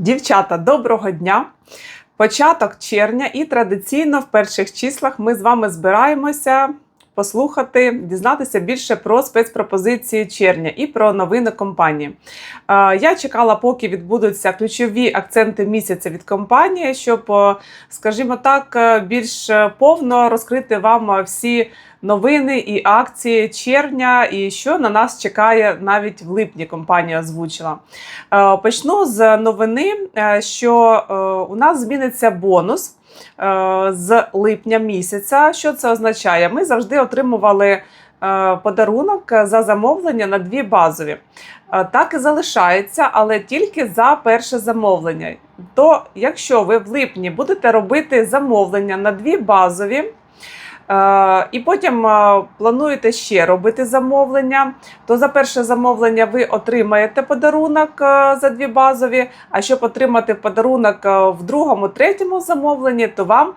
Дівчата, доброго дня! Початок червня, і традиційно в перших числах ми з вами збираємося послухати, дізнатися більше про спецпропозиції червня і про новини компанії. Я чекала, поки відбудуться ключові акценти місяця від компанії, щоб, е, скажімо так, е, більш е, повно розкрити вам всі новини і акції червня, і що на нас чекає навіть в липні. Компанія озвучила. Почну з новини, що у нас зміниться бонус з липня місяця. Що це означає? Ми завжди отримували е, подарунок за замовлення на дві базові. Е, Так і залишається, але тільки за перше замовлення. То, якщо ви в липні будете робити замовлення на дві базові, Е, і потім е, плануєте ще робити замовлення, то за перше замовлення ви отримаєте подарунок е, за дві базові. А щоб отримати подарунок е, в другому, третьому замовленні, то вам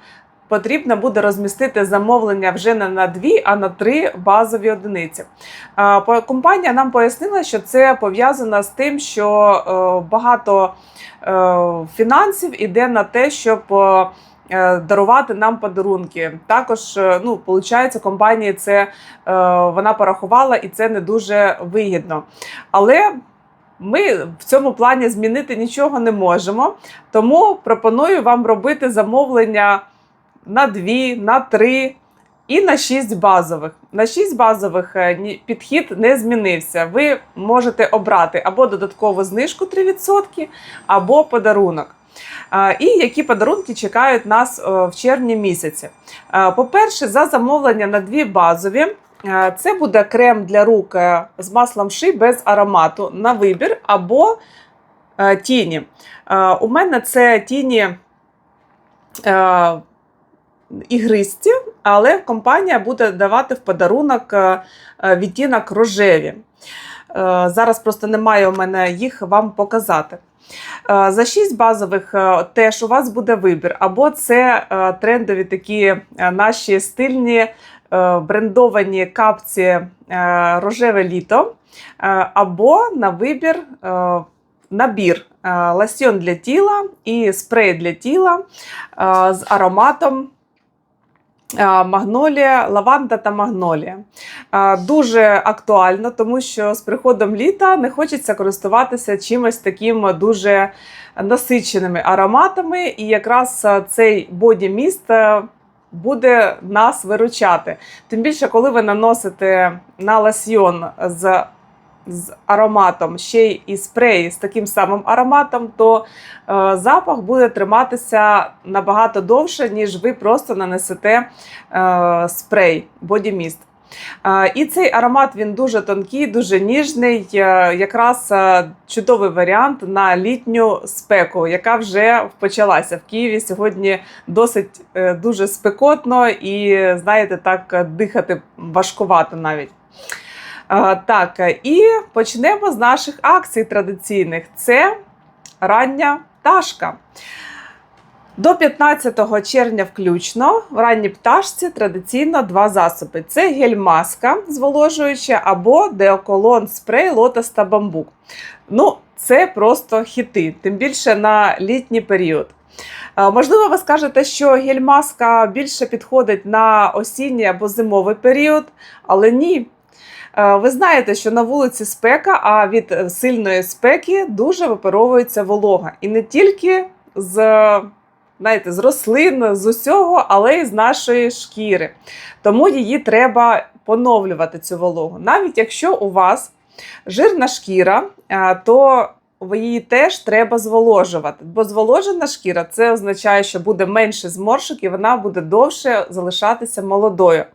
потрібно буде розмістити замовлення вже не на дві, а на три базові одиниці. Е, Компанія нам пояснила, що це пов'язано з тим, що е, багато е, фінансів іде на те, щоб. Е, Дарувати нам подарунки. Також, е, ну, виходить, компанії це е, вона порахувала, і це не дуже вигідно. Але ми в цьому плані змінити нічого не можемо. Тому пропоную вам робити замовлення на дві, на три. І на 6 базових. На 6 базових підхід не змінився. Ви можете обрати або додаткову знижку 3%, або подарунок. І які подарунки чекають нас в червні місяці? По-перше, за замовлення на дві базові. Це буде крем для рук е, з маслом ши без аромату на вибір або е, тіні. У мене це тіні е, ігристі, але компанія буде давати в подарунок відтінок рожеві. Е, Зараз просто немає у мене їх вам показати. Е, За 6 базових е, теж у вас буде вибір. Або це трендові такі наші стильні брендовані капці рожеве літо, або на вибір набір лосьйон для тіла і спрей для тіла з ароматом. Магнолія, лаванда та магнолія. Дуже актуально, тому що з приходом літа не хочеться користуватися чимось таким дуже насиченими ароматами, і якраз цей боді-міст буде нас виручати. Тим більше, коли ви наносите на лосьйон з, з ароматом ще й і спрей з таким самим ароматом, то е, запах буде триматися набагато довше, ніж ви просто нанесете е, спрей боді-міст. Е, І цей аромат він дуже тонкий, дуже ніжний. е, Якраз е, чудовий варіант на літню спеку, яка вже почалася в Києві. Сьогодні досить е, дуже спекотно і, знаєте, так дихати важкувато навіть. Так, е, і почнемо з наших акцій традиційних. Це рання пташка. До 15 червня включно в ранній пташці традиційно два засоби: це гель-маска зволожуюча або деоколон спрей лотос та бамбук. Ну, це просто хіти, тим більше на літній період. Можливо, ви скажете, що гель-маска більше підходить на осінній або зимовий період, але ні. Е, Ви знаєте, що на вулиці спека, а від е, сильної спеки дуже випаровується волога. І не тільки з, знаєте, з рослин, з усього, але й з нашої шкіри. Тому її треба поновлювати цю вологу. Навіть якщо у вас жирна шкіра, е, то її теж треба зволожувати. Бо зволожена шкіра це означає, що буде менше зморшок і вона буде довше залишатися молодою.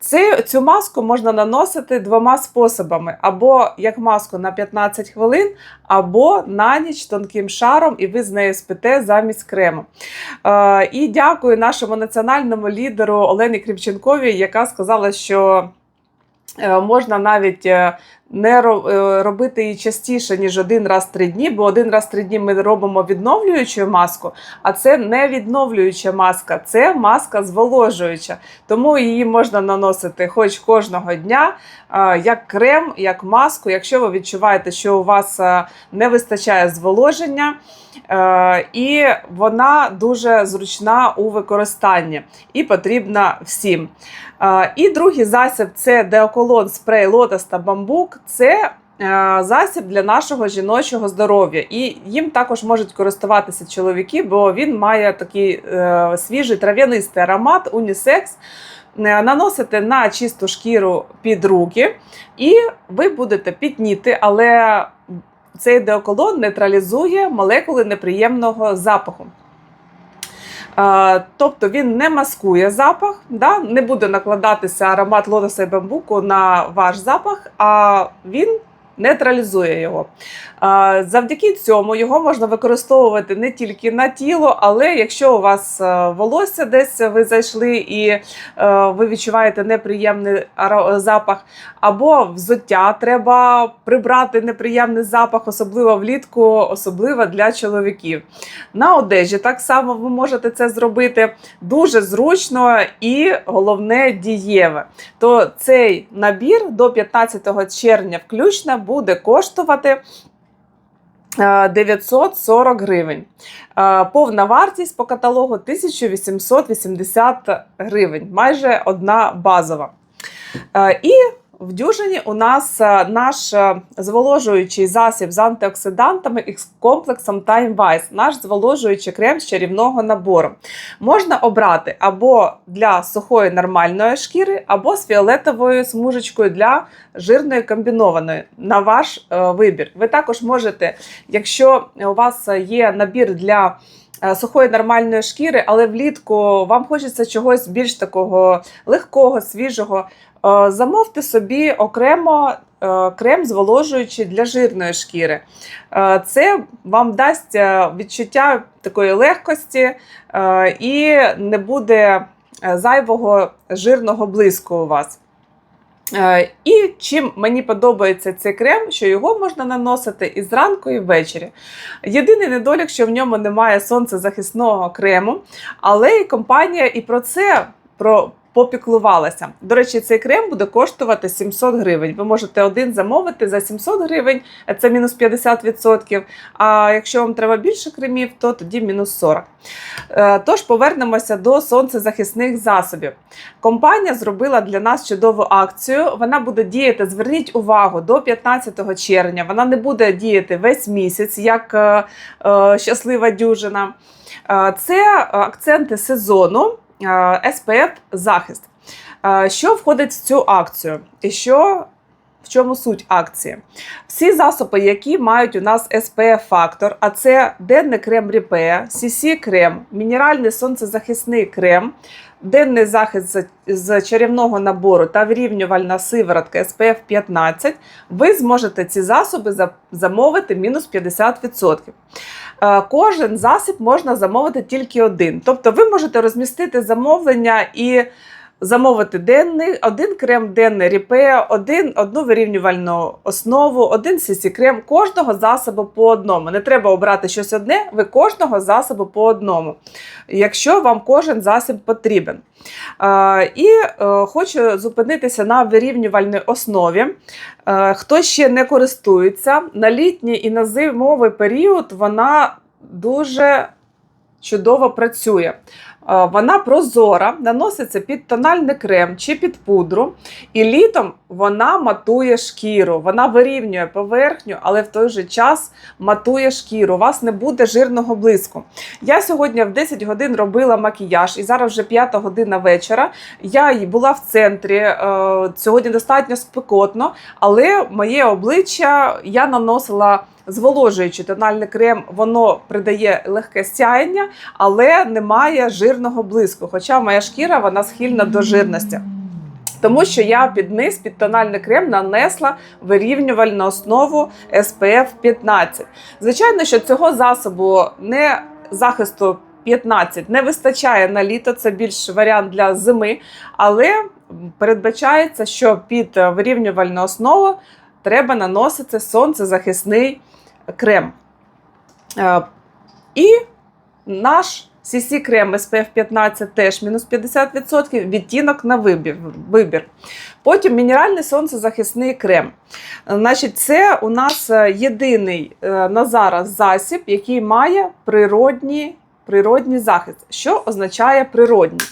Це, цю маску можна наносити двома способами: або як маску на 15 хвилин, або на ніч тонким шаром, і ви з нею спите замість крему. Е, і дякую нашому національному лідеру Олені Крівченковій, яка сказала, що. е, Можна навіть е, не е, робити її частіше, ніж один раз три дні, бо один раз три дні ми робимо відновлюючу маску, а це не відновлююча маска, це маска зволожуюча. Тому її можна наносити хоч кожного дня, як крем, як маску. Якщо ви відчуваєте, що у вас е, не вистачає зволоження, е, і вона дуже зручна у використанні і потрібна всім. І другий засіб це деоколон спрей лотос та бамбук. Це е, засіб для нашого жіночого здоров'я. І їм також можуть користуватися чоловіки, бо він має такий е, свіжий трав'янистий аромат, унісекс. Е, Наносите на чисту шкіру під руки, і ви будете пітніти, але цей деоколон нейтралізує молекули неприємного запаху. Тобто він не маскує запах, да? не буде накладатися аромат лотоса і бамбуку на ваш запах, а він нейтралізує його. Завдяки цьому його можна використовувати не тільки на тіло, але якщо у вас е, волосся десь ви зайшли і е, ви відчуваєте неприємний запах, або взуття треба прибрати неприємний запах, особливо влітку, особливо для чоловіків. На одежі так само ви можете це зробити дуже зручно і головне дієве. То цей набір до 15 червня включно буде коштувати. е, 940 гривень. Е, Повна вартість по каталогу 1880 гривень, майже одна базова. Е, І в дюжині у нас е, наш е, зволожуючий засіб з антиоксидантами і з комплексом Time наш зволожуючий крем з чарівного набору. Можна обрати або для сухої нормальної шкіри, або з фіолетовою смужечкою для жирної комбінованої на ваш е, вибір. Ви також можете, якщо у вас є набір для Сухої нормальної шкіри, але влітку вам хочеться чогось більш такого легкого, свіжого. Е, Замовте собі окремо е, крем зволожуючий для жирної шкіри. Е, Це вам дасть відчуття такої легкості і не буде зайвого жирного блиску у вас. І чим мені подобається цей крем, що його можна наносити і зранку, і ввечері. Єдиний недолік, що в ньому немає сонцезахисного крему, але і компанія і про це про. Попіклувалася. До речі, цей крем буде коштувати 700 гривень. Ви можете один замовити за 700 гривень, це мінус 50%. А якщо вам треба більше кремів, то тоді мінус 40. Е, Тож повернемося до сонцезахисних засобів. Компанія зробила для нас чудову акцію. Вона буде діяти, зверніть увагу, до 15 червня. Вона не буде діяти весь місяць, як е, е, щаслива дюжина. Е, Це акценти сезону. Е, SPF захист. Е, Що входить в цю акцію? І що в чому суть акції? Всі засоби, які мають у нас SPF фактор, а це денний крем Ріпея, CC крем, мінеральний сонцезахисний крем, денний захист з чарівного набору та вирівнювальна сиворотка SPF 15, ви зможете ці засоби замовити мінус 50%. Е, Кожен засіб можна замовити тільки один. Тобто ви можете розмістити замовлення і замовити денний, один крем денний ріпея, один, одну вирівнювальну основу, один сісі крем, кожного засобу по одному. Не треба обрати щось одне, ви кожного засобу по одному, якщо вам кожен засіб потрібен. І е, хочу зупинитися на вирівнювальній основі. Е, Хто ще не користується, на літній і на зимовий період вона дуже чудово працює. Е, Вона прозора, наноситься під тональний крем чи під пудру, і літом вона матує шкіру, вона вирівнює поверхню, але в той же час матує шкіру. У вас не буде жирного блиску. Я сьогодні в 10 годин робила макіяж, і зараз вже 5 година вечора. Я була в центрі. е, Сьогодні достатньо спекотно, але моє обличчя я наносила. Зволожуючи тональний крем, воно придає легке сяєння, але немає жирного блиску. Хоча моя шкіра вона схильна до жирності. Тому що я під низ, під тональний крем нанесла вирівнювальну основу SPF 15. Звичайно, що цього засобу не захисту 15 не вистачає на літо, це більш варіант для зими, але передбачається, що під вирівнювальну основу треба наносити сонцезахисний крем. Е, І наш CC крем SPF 15 теж мінус 50%, відтінок на вибір. Потім мінеральний сонцезахисний крем. Значить, Це у нас єдиний е, на зараз засіб, який має природній, природній захист. Що означає природній?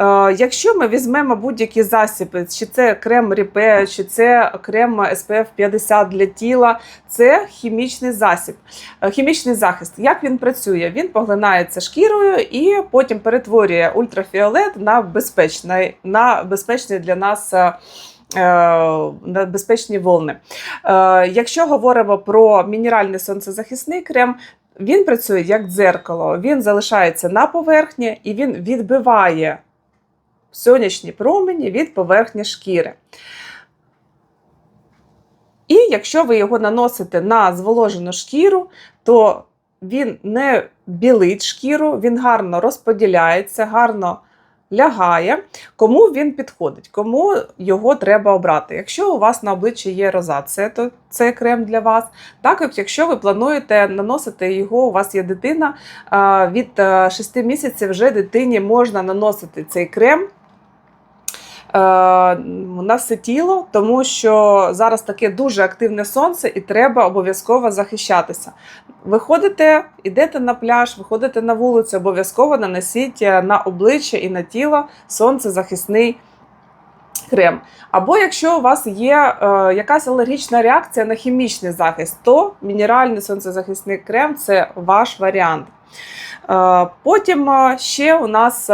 Е, Якщо ми візьмемо будь-які засіби, чи це крем Ріпе, чи це крем SPF 50 для тіла, це хімічний засіб, е, хімічний захист. Як він працює? Він поглинається шкірою і потім перетворює ультрафіолет на безпечний, на безпечний для нас. е, На безпечні волни. Якщо говоримо про мінеральний сонцезахисний крем, він працює як дзеркало, він залишається на поверхні і він відбиває сонячні промені від поверхні шкіри. І якщо ви його наносите на зволожену шкіру, то він не білить шкіру, він гарно розподіляється, гарно лягає. Кому він підходить, кому його треба обрати. Якщо у вас на обличчі є розація, то це крем для вас. Так як якщо ви плануєте наносити його, у вас є дитина, від 6 місяців вже дитині можна наносити цей крем. Е, На все тіло, тому що зараз таке дуже активне сонце, і треба обов'язково захищатися. Виходите, йдете на пляж, виходите на вулицю, обов'язково нанесіть е, на обличчя і на тіло сонцезахисний крем. Або якщо у вас є е, якась алергічна реакція на хімічний захист, то мінеральний сонцезахисний крем це ваш варіант. Е, потім ще у нас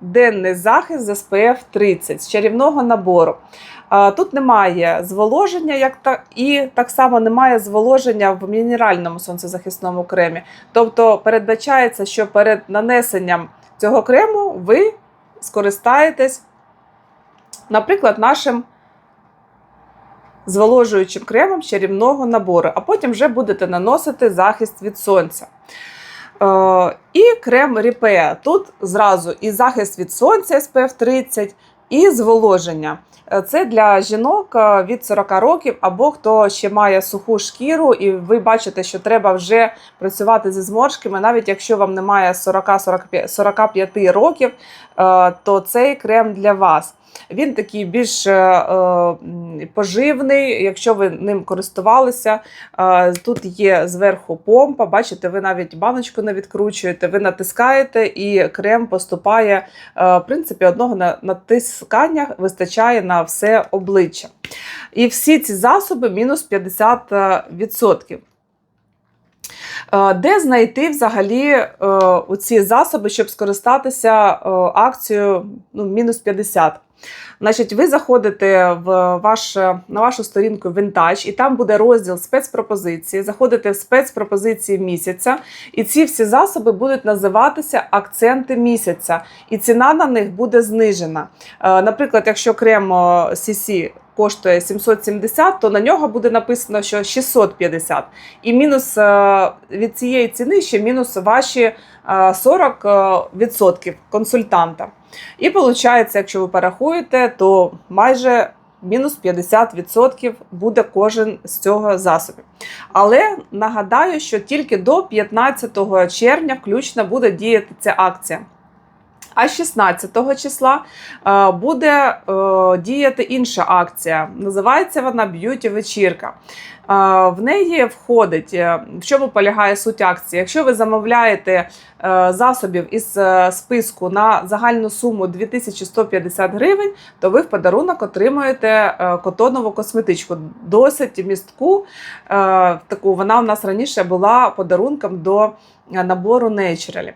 денний захист з SPF 30 з чарівного набору. Тут немає зволоження, як та, і так само немає зволоження в мінеральному сонцезахисному кремі. Тобто передбачається, що перед нанесенням цього крему ви скористаєтесь, наприклад, нашим зволожуючим кремом чарівного набору, а потім вже будете наносити захист від сонця. Е, і крем Ріпея. Тут зразу і захист від сонця SPF 30, і зволоження. Е, Це для жінок е, від 40 років, або хто ще має суху шкіру, і ви бачите, що треба вже працювати зі зморшками, навіть якщо вам немає 40-45 років, то цей крем для вас. Він такий більш е, е, поживний, якщо ви ним користувалися. Е, Тут є зверху помпа, бачите, ви навіть баночку не відкручуєте, ви натискаєте, і крем поступає. В принципі, одного натискання вистачає на все обличчя. І всі ці засоби мінус 50%. Е, Де знайти взагалі е, ці засоби, щоб скористатися е, акцією ну, мінус 50? Значить, ви заходите в ваш, на вашу сторінку Vintage, і там буде розділ спецпропозиції. Заходите в спецпропозиції місяця, і ці всі засоби будуть називатися акценти місяця, і ціна на них буде знижена. Наприклад, якщо крем CC коштує 770, то на нього буде написано, що 650. І мінус е, від цієї ціни ще мінус ваші е, 40% консультанта. І виходить, якщо ви порахуєте, то майже мінус 50% буде кожен з цього засобів. Але нагадаю, що тільки до 15 червня включно буде діяти ця акція. А 16 числа е, буде е, діяти інша акція. Називається вона Б'юті вечірка. Е, В неї входить, в чому полягає суть акції. Якщо ви замовляєте засобів із списку на загальну суму 2150 гривень, то ви в подарунок отримуєте е, котонову косметичку. Досить містку. Таку вона у нас раніше була подарунком до набору Naturally.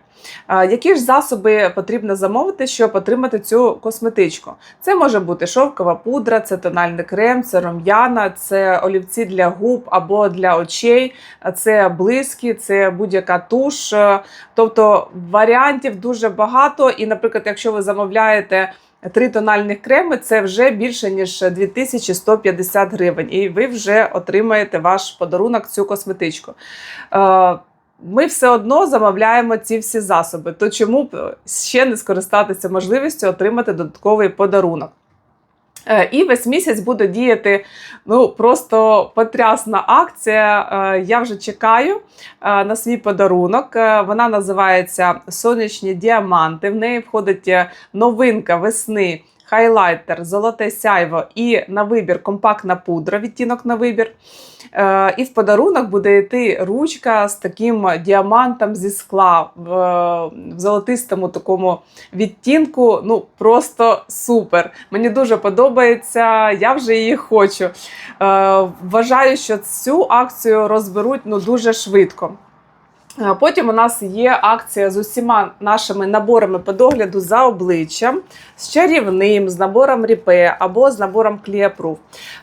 Е, Які ж засоби потрібно замовити, щоб отримати цю косметичку? Це може бути шовкова пудра, це тональний крем, це рум'яна, це олівці для губ або для очей, це блиски, це будь-яка туш. Е, Тобто варіантів дуже багато. І, наприклад, якщо ви замовляєте три тональних креми, це вже більше ніж 2150 гривень, і ви вже отримаєте ваш подарунок цю косметичку. Е, Ми все одно замовляємо ці всі засоби. То чому б ще не скористатися можливістю отримати додатковий подарунок? Е, І весь місяць буде діяти ну просто потрясна акція. Е, Я вже чекаю е, на свій подарунок. Е, Вона називається Сонячні діаманти. В неї входить е, новинка весни. Хайлайтер, золоте сяйво і на вибір компактна пудра, відтінок на вибір. Е, і в подарунок буде йти ручка з таким діамантом зі скла в, в золотистому такому відтінку. Ну просто супер. Мені дуже подобається. Я вже її хочу. Е, вважаю, що цю акцію розберуть ну дуже швидко. Е, Потім у нас є акція з усіма нашими наборами по догляду за обличчям, з чарівним, з набором ріпе або з набором Кліапруф.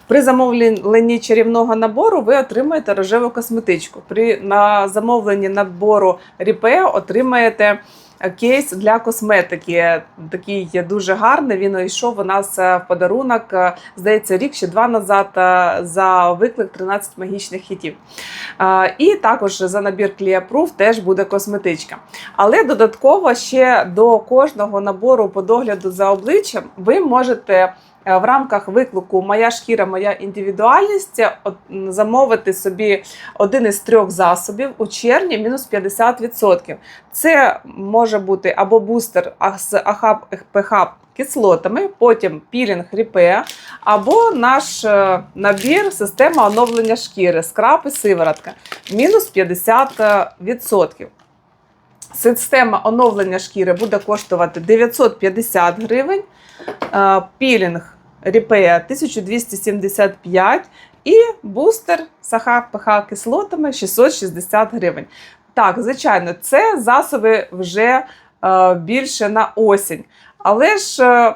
При замовленні чарівного набору ви отримаєте рожеву косметичку. При на замовленні набору ріпе отримаєте кейс для косметики. Такий є дуже гарний. Він йшов у нас е, в подарунок, е, здається, рік ще два назад е, за виклик 13 магічних хітів. І також за набір Кліапруф теж буде косметичка. Але додатково ще до кожного набору по догляду за обличчям ви можете. Е, В рамках виклику Моя шкіра, моя індивідуальність замовити собі один із трьох засобів у червні мінус 50%. Це може бути або бустер з АХАП ПХ кислотами, потім пілінг ріпе, або наш е, набір система оновлення шкіри, скраб і сиворотка мінус 50%. Система оновлення шкіри буде коштувати 950 гривень, е, пілінг ріпея 1275 і бустер саха ПХ кислотами 660 гривень. Так, звичайно, це засоби вже е, більше на осінь. Але ж е,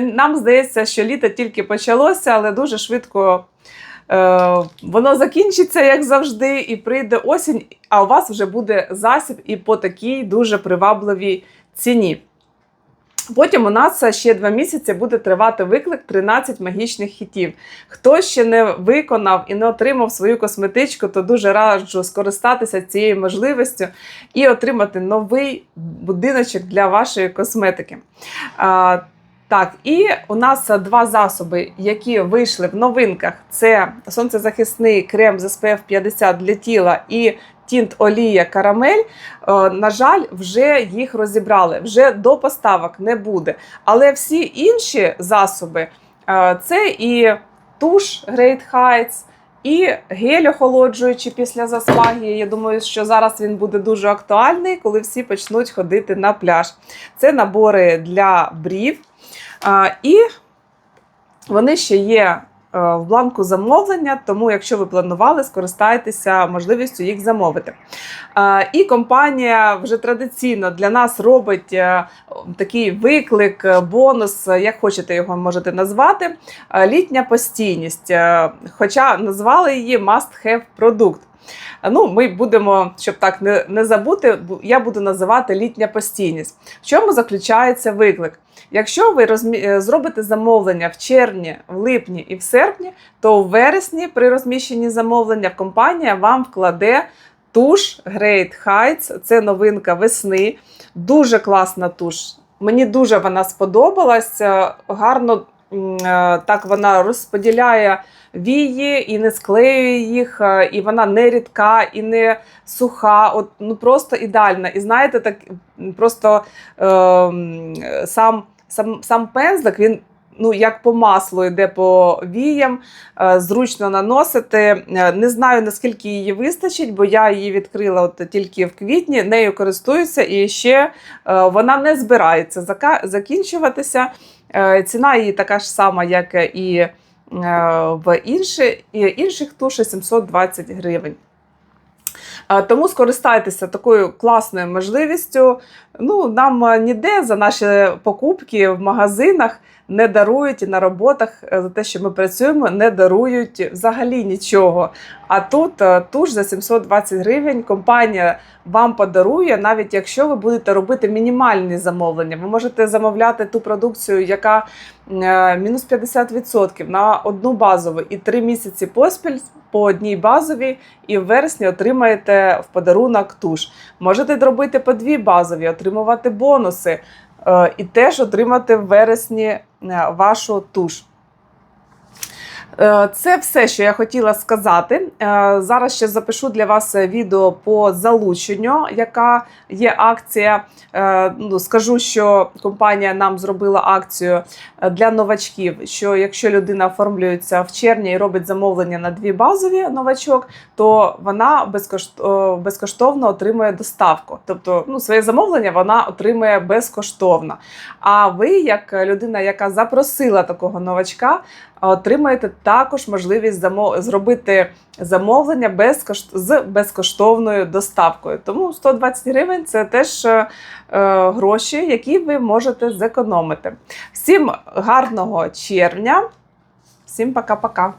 нам здається, що літо тільки почалося, але дуже швидко е, воно закінчиться, як завжди, і прийде осінь, а у вас вже буде засіб і по такій дуже привабливій ціні. Потім у нас ще два місяці буде тривати виклик 13 магічних хітів. Хто ще не виконав і не отримав свою косметичку, то дуже раджу скористатися цією можливістю і отримати новий будиночок для вашої косметики. А, так, і у нас два засоби, які вийшли в новинках: це сонцезахисний крем з SPF 50 для тіла і тінт олія карамель. Е, На жаль, вже їх розібрали, вже до поставок не буде. Але всі інші засоби е, це і туш Great Heights, і гель охолоджуючий після засмаги. Я думаю, що зараз він буде дуже актуальний, коли всі почнуть ходити на пляж. Це набори для брів. І вони ще є е, в бланку замовлення, тому якщо ви планували, скористайтеся можливістю їх замовити. Е, І компанія вже традиційно для нас робить е, такий виклик, е, бонус, е, як хочете його можете назвати. е, Літня постійність. Е, Хоча назвали її must-have продукт. Ну, ми будемо, щоб так не, не забути, я буду називати літня постійність. В чому заключається виклик? Якщо ви розмі... е, зробите замовлення в червні, в липні і в серпні, то у вересні при розміщенні замовлення компанія вам вкладе туш Great Heights. Це новинка весни. Дуже класна туш. Мені дуже вона сподобалась. Е, Гарно е, так вона розподіляє вії і не склеює їх, е, і вона не рідка, і не суха. От, ну просто ідеальна. І знаєте, так просто е, сам, сам, сам пензлик, він. Ну, як по маслу йде по віям, е, зручно наносити. Е, Не знаю, наскільки її вистачить, бо я її відкрила от тільки в квітні, нею користуюся, і ще вона не збирається закінчуватися. Ціна її така ж сама, як і в інші, інших туше 720 гривень. Е, Тому скористайтеся такою класною можливістю. Ну, нам е, ніде за наші покупки в магазинах не дарують і на роботах е, за те, що ми працюємо, не дарують взагалі нічого. А тут е, туш за 720 гривень компанія вам подарує, навіть якщо ви будете робити мінімальні замовлення. Ви можете замовляти ту продукцію, яка е, мінус 50% на одну базову і три місяці поспіль по одній базовій, і в вересні отримаєте в подарунок туш. Можете зробити по дві базові, отримувати бонуси і теж отримати в вересні е, вашу туш. Е, Це все, що я хотіла сказати. Е, Зараз ще запишу для вас відео по залученню, яка є акція. Е, Ну, скажу, що компанія нам зробила акцію е, для новачків. Що якщо людина оформлюється в червні і робить замовлення на дві базові новачок, то вона е, безкоштовно отримує доставку. Тобто, ну, своє замовлення вона отримує безкоштовно. А ви, як людина, яка запросила такого новачка, отримаєте також можливість замов... зробити замовлення безкош... з безкоштовною доставкою. Тому 120 гривень це теж е, е, гроші, які ви можете зекономити. Всім гарного червня, всім пока-пока.